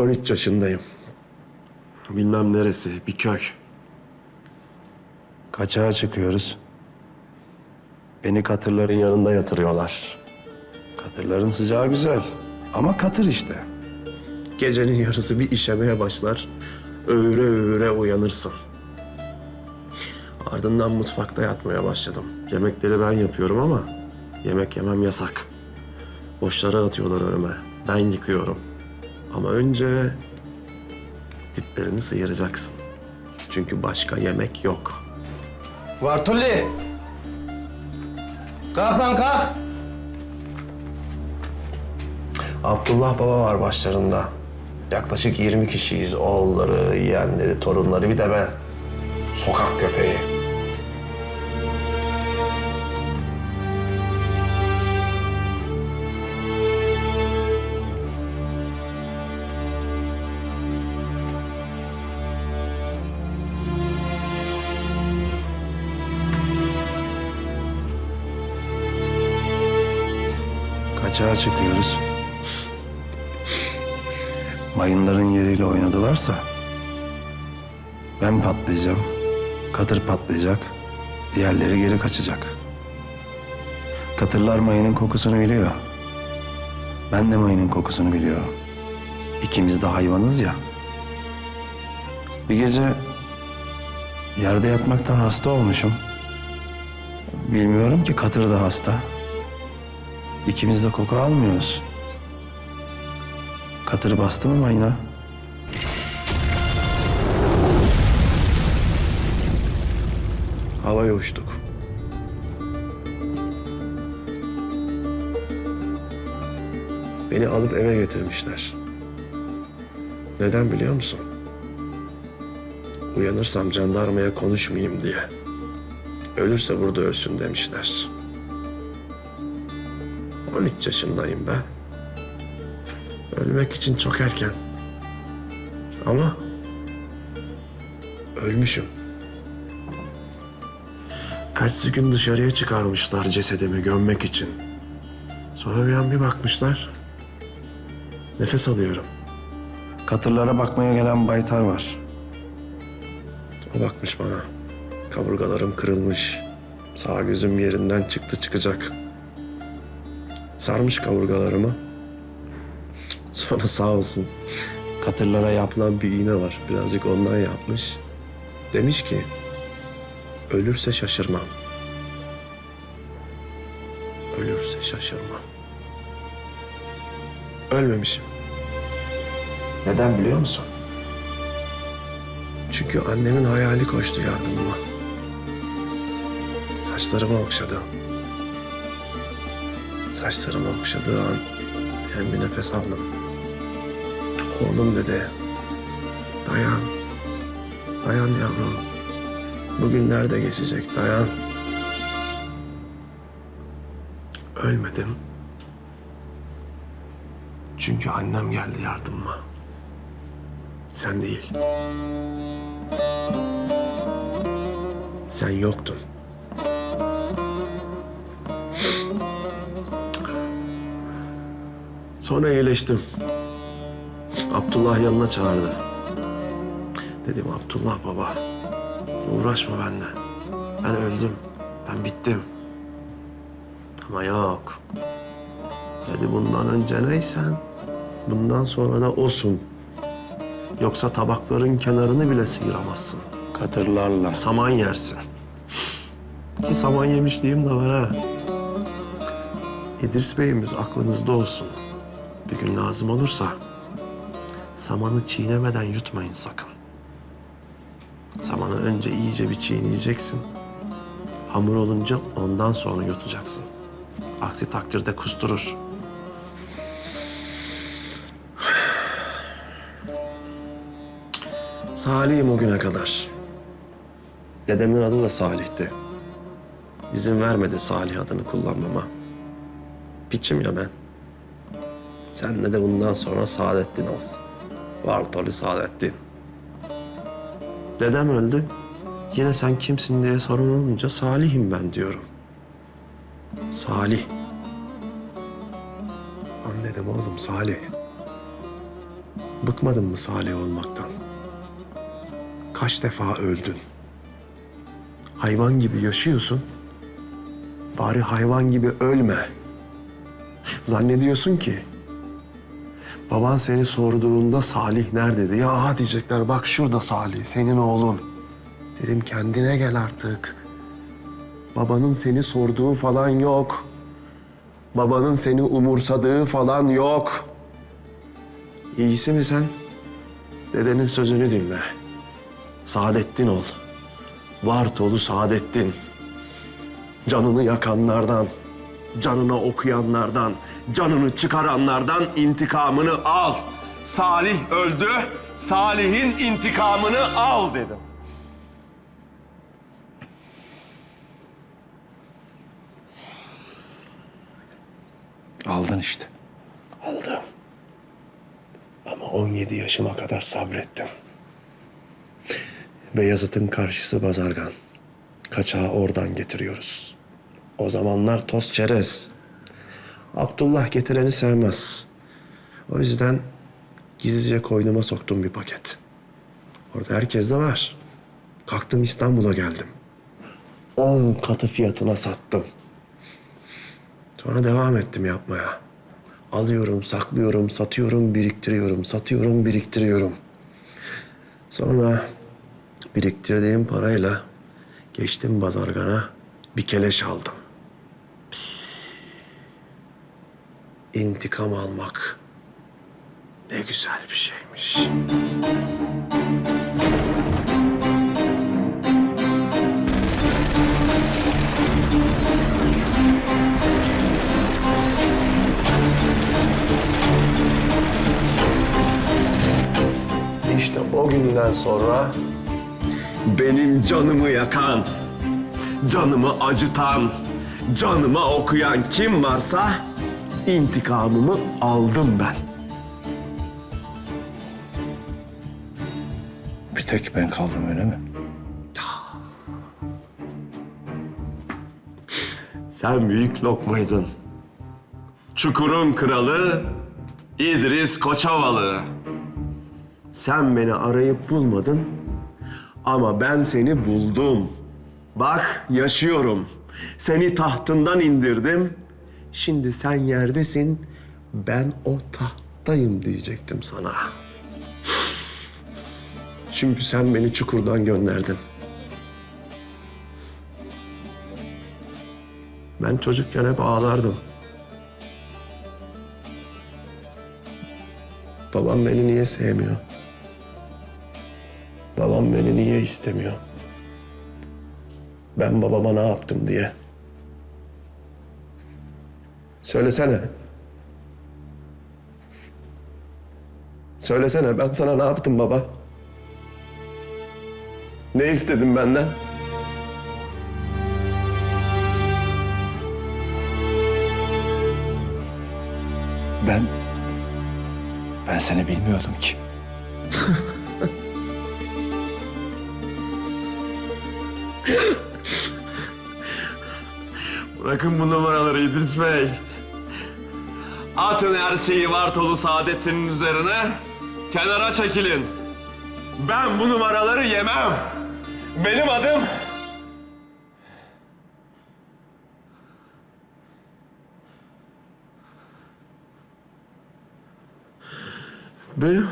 13 yaşındayım. Bilmem neresi, bir köy. Kaçağa çıkıyoruz. Beni katırların yanında yatırıyorlar. Katırların sıcağı güzel ama katır işte. Gecenin yarısı bir işemeye başlar. Öğre öğre uyanırsın. Ardından mutfakta yatmaya başladım. Yemekleri ben yapıyorum ama yemek yemem yasak. Boşlara atıyorlar önüme. Ben yıkıyorum. Ama önce diplerini sıyıracaksın. Çünkü başka yemek yok. Vartuli! Kalk lan kalk! Abdullah Baba var başlarında. Yaklaşık 20 kişiyiz. Oğulları, yeğenleri, torunları bir de ben. Sokak köpeği. Kaçağa çıkıyoruz. Mayınların yeriyle oynadılarsa ben patlayacağım, katır patlayacak, diğerleri geri kaçacak. Katırlar mayının kokusunu biliyor. Ben de mayının kokusunu biliyorum. İkimiz de hayvanız ya. Bir gece yerde yatmaktan hasta olmuşum. Bilmiyorum ki katır da hasta. İkimiz de koku almıyoruz. Katır bastı mı mayına? Havaya uçtuk. Beni alıp eve getirmişler. Neden biliyor musun? Uyanırsam jandarmaya konuşmayayım diye. Ölürse burada ölsün demişler. 13 yaşındayım be. Ölmek için çok erken. Ama ölmüşüm. Ertesi gün dışarıya çıkarmışlar cesedimi gömmek için. Sonra bir an bir bakmışlar. Nefes alıyorum. Katırlara bakmaya gelen baytar var. O bakmış bana. Kaburgalarım kırılmış. Sağ gözüm yerinden çıktı çıkacak. Sarmış kaburgalarımı. Sonra sağ olsun katırlara yapılan bir iğne var. Birazcık ondan yapmış. Demiş ki ölürse şaşırmam. Ölürse şaşırmam. Ölmemişim. Neden biliyor musun? Çünkü annemin hayali koştu yardımıma. Saçlarımı okşadı. Saçlarımı okşadığı an hem bir nefes aldım. Oğlum dedi. Dayan. Dayan yavrum. Bugünler de geçecek. Dayan. Ölmedim. Çünkü annem geldi yardımıma. Sen değil. Sen yoktun. Sonra iyileştim. Abdullah yanına çağırdı. Dedim Abdullah baba, uğraşma benimle. Ben öldüm, ben bittim. Ama yok. Dedi bundan önce neysen, bundan sonra da osun. Yoksa tabakların kenarını bile sıyıramazsın. Katırlarla. Saman yersin. Ki saman yemişliğim de var ha. İdris Bey'imiz aklınızda olsun. Bir gün lazım olursa samanı çiğnemeden yutmayın sakın. Samanı önce iyice bir çiğneyeceksin. Hamur olunca ondan sonra yutacaksın. Aksi takdirde kusturur. Salih'im o güne kadar. Dedemin adı da Salih'ti. İzin vermedi Salih adını kullanmama. Piçim ya ben. Sen de bundan sonra Saadettin ol. Vartolu Saadettin. Dedem öldü. Yine sen kimsin diye sorun olunca Salih'im ben diyorum. Salih. Lan dedim oğlum Salih. Bıkmadın mı Salih olmaktan? Kaç defa öldün? Hayvan gibi yaşıyorsun. Bari hayvan gibi ölme. Zannediyorsun ki baban seni sorduğunda Salih nerede diye aha diyecekler bak şurada Salih senin oğlun. Dedim kendine gel artık. Babanın seni sorduğu falan yok. Babanın seni umursadığı falan yok. İyisi mi sen? Dedenin sözünü dinle. Saadettin ol. Vartolu Saadettin. Canını yakanlardan, canına okuyanlardan, canını çıkaranlardan intikamını al. Salih öldü, Salih'in intikamını al dedim. Aldın işte. Aldım. Ama 17 yaşıma kadar sabrettim. Beyazıt'ın karşısı Bazargan. Kaçağı oradan getiriyoruz. O zamanlar toz çerez. Abdullah getireni sevmez. O yüzden gizlice koynuma soktum bir paket. Orada herkes de var. Kalktım İstanbul'a geldim. On katı fiyatına sattım. Sonra devam ettim yapmaya. Alıyorum, saklıyorum, satıyorum, biriktiriyorum, satıyorum, biriktiriyorum. Sonra biriktirdiğim parayla geçtim bazargana bir keleş aldım. İntikam almak ne güzel bir şeymiş. İşte o günden sonra benim canımı yakan, canımı acıtan, canıma okuyan kim varsa intikamımı aldım ben. Bir tek ben kaldım öyle mi? Sen büyük lokmaydın. Çukurun kralı İdris Koçovalı. Sen beni arayıp bulmadın ama ben seni buldum. Bak yaşıyorum. Seni tahtından indirdim. Şimdi sen yerdesin. Ben o tahttayım diyecektim sana. Çünkü sen beni çukurdan gönderdin. Ben çocukken hep ağlardım. Babam beni niye sevmiyor? Babam beni niye istemiyor? Ben babama ne yaptım diye. Söylesene. Söylesene ben sana ne yaptım baba? Ne istedin benden? Ben... Ben seni bilmiyordum ki. Bırakın bu numaraları İdris Bey. Atın her şeyi Vartolu Saadettin'in üzerine. Kenara çekilin. Ben bu numaraları yemem. Benim adım... Benim...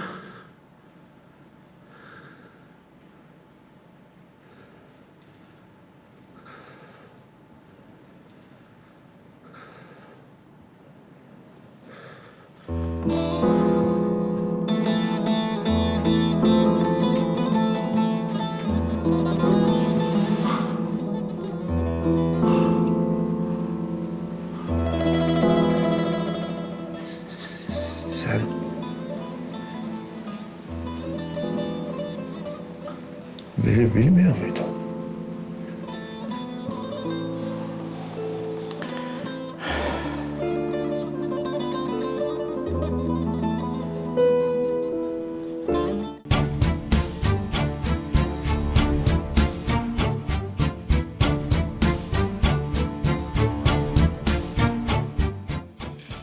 Sen...